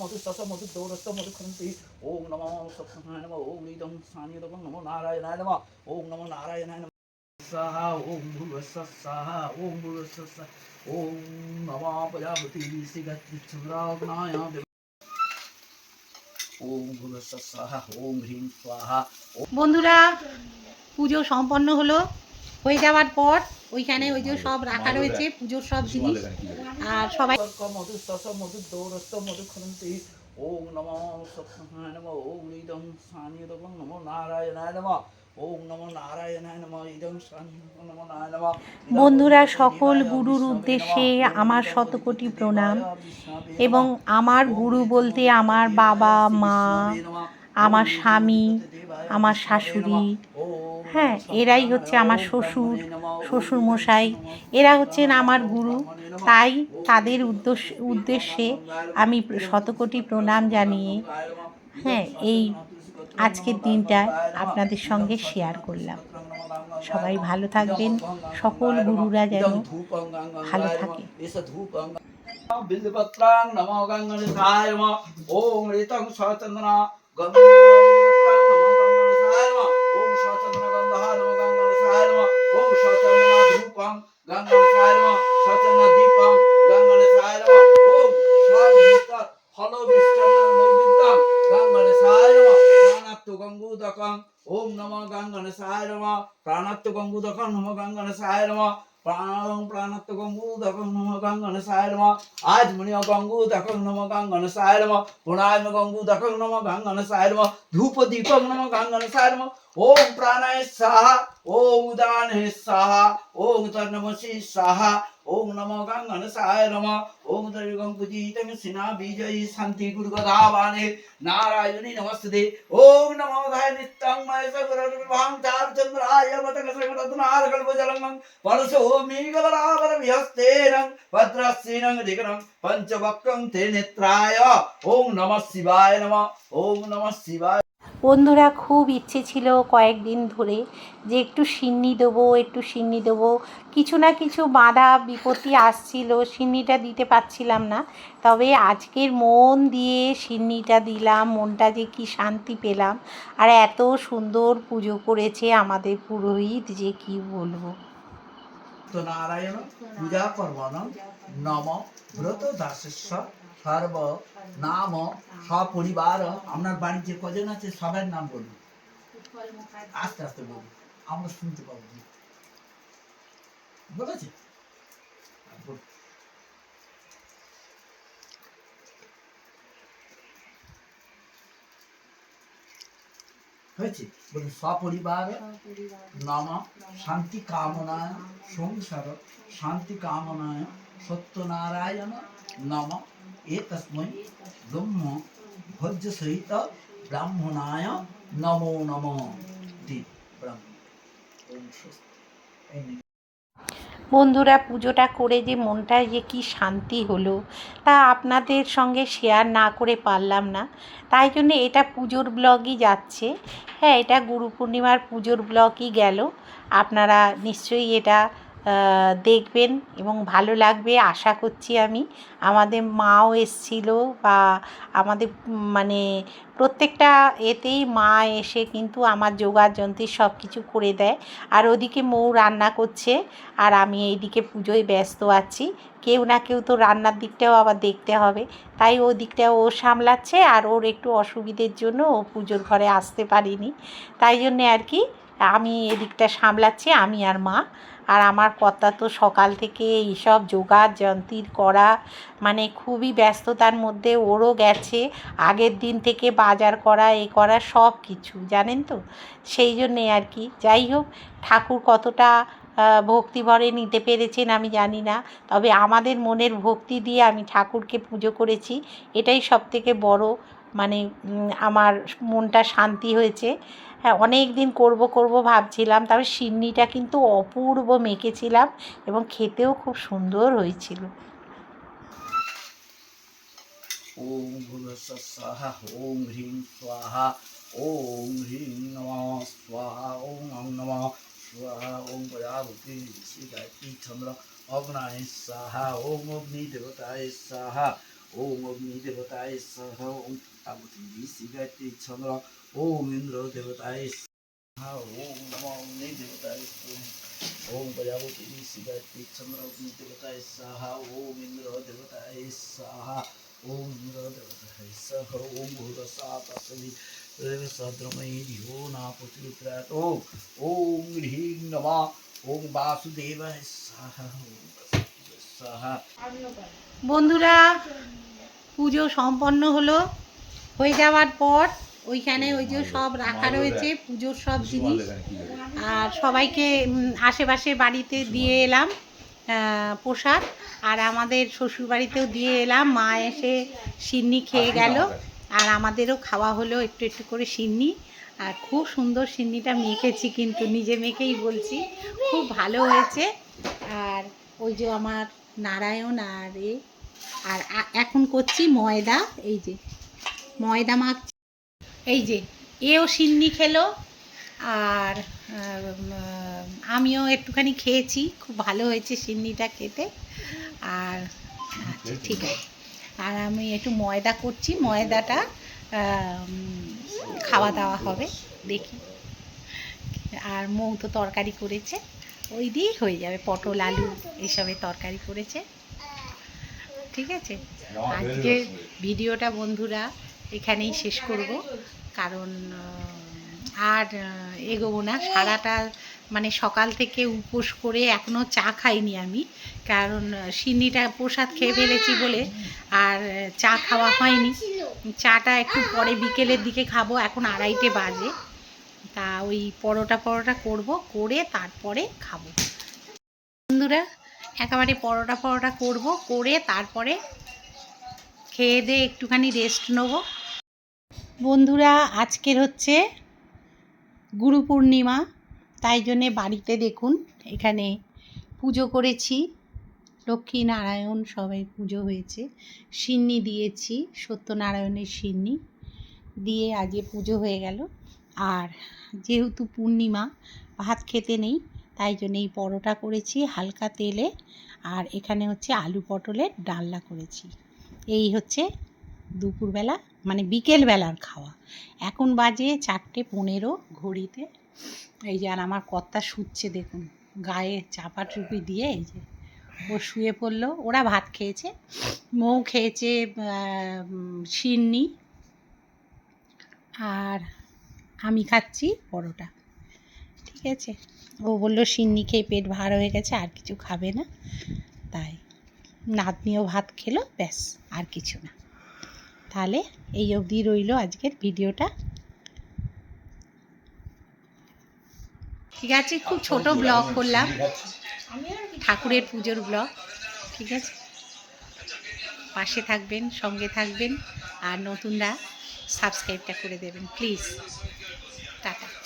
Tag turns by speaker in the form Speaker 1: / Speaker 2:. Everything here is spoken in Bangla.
Speaker 1: মধু সস মধু দৌরস্ত খন্তি ওম নমো নমঃ ওম ইদং সানিয়তং নমো নারায়ণায় নমঃ ওম নমো নারায়ণায় নমঃ সাহা ওম ওম ওম প্রজাপতি ওম ওম স্বাহা
Speaker 2: বন্ধুরা, পুজো সম্পন্ন হলো। হয়ে যাওয়ার পর ওইখানে ওই যে সব রাখা রয়েছে পুজোর সব জিনিস। আর সবাই
Speaker 1: মধু সস মধু দৌরস্ত মধু খন্তি। ওম নমো সত্যনারায়ণ নমঃ ওম ইদং সানিয়তং নমো নারায়ণায় নমঃ ওম নমো নারায়ণায় নমঃ ইদং সানিয়তং নমো নারায়ণায় নমঃ।
Speaker 2: বন্ধুরা সকল গুরুর উদ্দেশ্যে আমার শতকোটি প্রণাম। এবং আমার গুরু বলতে আমার বাবা মা আমার স্বামী আমার শাশুড়ি। হ্যাঁ এরাই হচ্ছে আমার শ্বশুর শ্বশুর মশাই এরা হচ্ছেন আমার গুরু। তাই তাদের উদ্দেশ্য, উদ্দেশ্যে আমি শতকোটি প্রণাম জানিয়ে হ্যাঁ এই আজকের দিনটা আপনাদের সঙ্গে শেয়ার করলাম। সবাই ভালো থাকবেন। সকল গুরুরা যেন ভালো থাকে।
Speaker 1: বিল্লপত্রাং নমো গঙ্গনিসায় নমঃ। ওম ঋতং সচন্দনা ওম সচন্দনা গন্ধা নমো গঙ্গনিসায় নমঃ ওম সচন্দনা ধূপং গঙ্গনিসায় নমঃ সচন্দনা দীপং গঙ্গনিসায় নমঃ ওম সাবিত ফল বিষ্টং নৈবেদ্যং গঙ্গনিসায় নমঃ প্রাণাত্তু গঙ্গুদকং ওম নমো গঙ্গনিসায় নম। প্রাণাত্ম গঙ্গুদকং নমো গঙ্গনিসায় নম। প্রাণং প্রাণাত্ম গঙ্গুদকং নম গঙ্গন সায় নম। আজ মণি গঙ্গুদকং নম গঙ্গন সায় নম। পুণায়ম গঙ্গুদকং নম গঙ্গন সায় নম। ধূপ দীপং নম গঙ্গন সায় নম। ওম প্রাণায় সাহা ওম উদানে সাহা ওম তন্নমসি সাহা ওম নম গঙ্গন সায় নম ওম দর্গং পূজিতং সিনা বিজয়ী শান্তি গুরু গদাবানে নারায়ণী নমস্তে ওম নমো ধায় নিত্যং মহেশ গুরুর্ভাং চার চন্দ্রায় মতক সগরত্নার কল্পজলং পরশোমিগবরাবর বিহস্তেন ভদ্রশ্রীনং দিগনং পঞ্চবক্রং তে নেত্রায় ওম নমঃ শিবায় নমঃ ওম নমঃ শিবায়
Speaker 2: বন্ধুরা খুব ইচ্ছে ছিল কয়েকদিন ধরে যে একটু সিন্নি দেবো, একটু সিন্নি দেবো। কিছু না কিছু বাঁধা বিপত্তি আসছিল, সিন্নিটা দিতে পারছিলাম না। তবে আজকের মন দিয়ে সিন্নিটা দিলাম, মনটা যে কি শান্তি পেলাম। আর এত সুন্দর পুজো করেছে আমাদের পুরোহিত, যে কি বলব।
Speaker 1: নারায়ণ, পূজা পর্বণ নম ব্রত দাসস্য সর্ব নাম সপরিবার। আপনার বাড়ির যে কজন আছে? সবার নাম বলুন। আস্তে আস্তে বলুন। আমরা শুনতে পাবো। বলেছে? হয়েছে? বলুন, সপরিবার নাম শান্তি কামনায়, সংসার শান্তি কামনায় সত্যনারায়ণ নম এতস্মৈ ব্রহ্ম ভোজ্য সহিত ব্রাহ্মণায় নমো নম।
Speaker 2: বন্ধুরা, পুজোটা করে যে মনটায় যে কি শান্তি হলো, তা আপনাদের সঙ্গে শেয়ার না করে পারলাম না। তাই জন্য এটা পুজোর ব্লগই যাচ্ছে। হ্যাঁ এটা গুরু পূর্ণিমার পুজোর ব্লগই গেল। আপনারা নিশ্চয়ই এটা দেখবেন এবং ভালো লাগবে, আশা করছি আমি। আমাদের মাও এসছিল বা আমাদের মানে প্রত্যেকটা এতেই মা এসে কিন্তু আমার যোগার যন্ত্রী সব কিছু করে দেয়। আর ওদিকে মৌ রান্না করছে আর আমি এইদিকে পুজোয় ব্যস্ত আছি। কেউ না কেউ তো রান্নার দিকটাও আবার দেখতে হবে। তাই ও দিকটা ও সামলাচ্ছে আর ওর একটু অসুবিধের জন্য ও পুজোর ঘরে আসতে পারিনি। তাই জন্যে আর কি আমি এদিকটা সামলাচ্ছি, আমি আর মা। আর আমার কর্তা তো সকাল থেকে এইসব যোগার যন্ত্রীর করা মানে খুবই ব্যস্ততার মধ্যে ওরও গেছে আগের দিন থেকে বাজার করা এ করা সব কিছু জানেন তো? সেই জন্যে আর কি। যাই হোক ঠাকুর কতটা আহ, ভক্তি ভরে নিতে পেরেছেন আমি জানি না তবে আমাদের মনের ভক্তি দিয়ে আমি ঠাকুরকে পুজো করেছি এটাই সব থেকে বড় মানে আমার মনটা শান্তি হয়েছে। হ্যাঁ অনেক দিন করব করব ভাবছিলাম তবে সিন্নিটা কিন্তু অপূর্ব মেখেছিলাম এবং খেতেও খুব সুন্দর হয়েছিল।
Speaker 1: ওম ভুবস্ব স্বাহা ওম হ্রিং স্বাহা, ওম হ্রিং নম স্বাহা, ওম অং নম স্বাহা, ওম প্রজাপতি শ্রী গায়ত্রী অগ্নায় স্বাহা, ওম অগ্নি দেবতায় স্বাহা ওম অগ্নি দেবতায় সহ ওম তাবতী ঋষি গায়ত্রী চন্দ্র ওম ইন্দ্র দেবতায় স্বাহা ওম নমো অগ্নি দেবতায় স্বাহা ওম প্রজাপতি ঋষি গায়ত্রী চন্দ্র অগ্নি দেবতায় সাহা ওম ইন্দ্র দেবতায় সাহা ওম ইন্দ্র দেবতায় সহ ওম ভূরসা তসবি
Speaker 2: বন্ধুরা, পুজো সম্পন্ন হলো। হয়ে যাওয়ার পর ওইখানে ওই যে সব রাখা রয়েছে, পুজোর সব জিনিস। আর সবাইকে আশেপাশে বাড়িতে দিয়ে এলাম প্রসাদ। আর আমাদের শ্বশুর বাড়িতেও দিয়ে এলাম। মা এসে সিন্নি খেয়ে গেল। আর আমাদেরও খাওয়া হলো একটু একটু করে সিন্নি। আর খুব সুন্দর সিন্নিটা মেখেছি কিন্তু, নিজে মেখেই বলছি। খুব ভালো হয়েছে। আর ওই যে আমার নারায়ণ আর এ, আর এখন করছি ময়দা, এই যে, ময়দা মাখছি। এই যে, এও সিন্নি খেলো, আর আমিও একটুখানি খেয়েছি, খুব ভালো হয়েছে সিন্নিটা খেতে। আর আচ্ছা ঠিক আছে। আর আমি একটু ময়দা করছি, ময়দাটা খাওয়া দাওয়া হবে, দেখি। আর মৌ তো তরকারি করেছে। ওই দিয়েই হয়ে যাবে, পটল, আলু এসবের তরকারি করেছে। ঠিক আছে? আজকে ভিডিওটা বন্ধুরা এখানেই শেষ করব, কারণ আর এগোবো না। সারাটা মানে সকাল থেকে উপোস করে এখনও চা খাইনি আমি, কারণ সিন্নিটা প্রসাদ খেয়ে ফেলেছি বলে আর চা খাওয়া হয়নি। চাটা একটু পরে বিকেলের দিকে খাব, এখন আড়াইটে বাজে। তা ওই পরোটা পরোটা করব, করে তারপরে খাব। বন্ধুরা, একেবারে পরোটা পরোটা করব, করে তারপরে খেয়ে দিয়ে একটুখানি রেস্ট নেব। বন্ধুরা, আজকের হচ্ছে গুরু পূর্ণিমা, তাই জন্যে বাড়িতে দেখুন, এখানে পুজো করেছি। লক্ষ্মী নারায়ণ সবাই পুজো হয়েছে। সিন্নি দিয়েছি, সত্যনারায়ণের সিন্নি। দিয়ে আজকে পুজো হয়ে গেল। আর যেহেতু পূর্ণিমা, ভাত খেতে নেই, তাই জন্য এই পরোটা করেছি হালকা তেলে আর এখানে হচ্ছে আলু পটলের ডালনা করেছি। এই হচ্ছে দুপুরবেলা মানে বিকেলবেলার খাওয়া। এখন বাজে চারটে পনেরো ঘড়িতে। এই যে আর আমার কর্তা শুচ্ছে দেখুন, গায়ে চাপা টুপি দিয়ে এই যে, ও শুয়ে পড়ল, ওরা ভাত খেয়েছে, মৌ খেয়েছে সিন্নি আর আমি খাচ্ছি পরোটা। ঠিক আছে? ও বলল, সিন্নি খেয়ে পেট ভার হয়ে গেছে, আর কিছু খাবে না। তাই নাতনিও ভাত খেলো, ব্যাস, আর কিছু না। তাহলে এই অবধি রইল আজকের ভিডিওটা। ঠিক আছে? খুব ছোট ব্লগ করলাম। ঠাকুরের পুজোর ব্লগ। ঠিক আছে? পাশে থাকবেন, সঙ্গে থাকবেন, আর নতুনরা সাবস্ক্রাইবটা করে দেবেন, প্লিজ। Tata.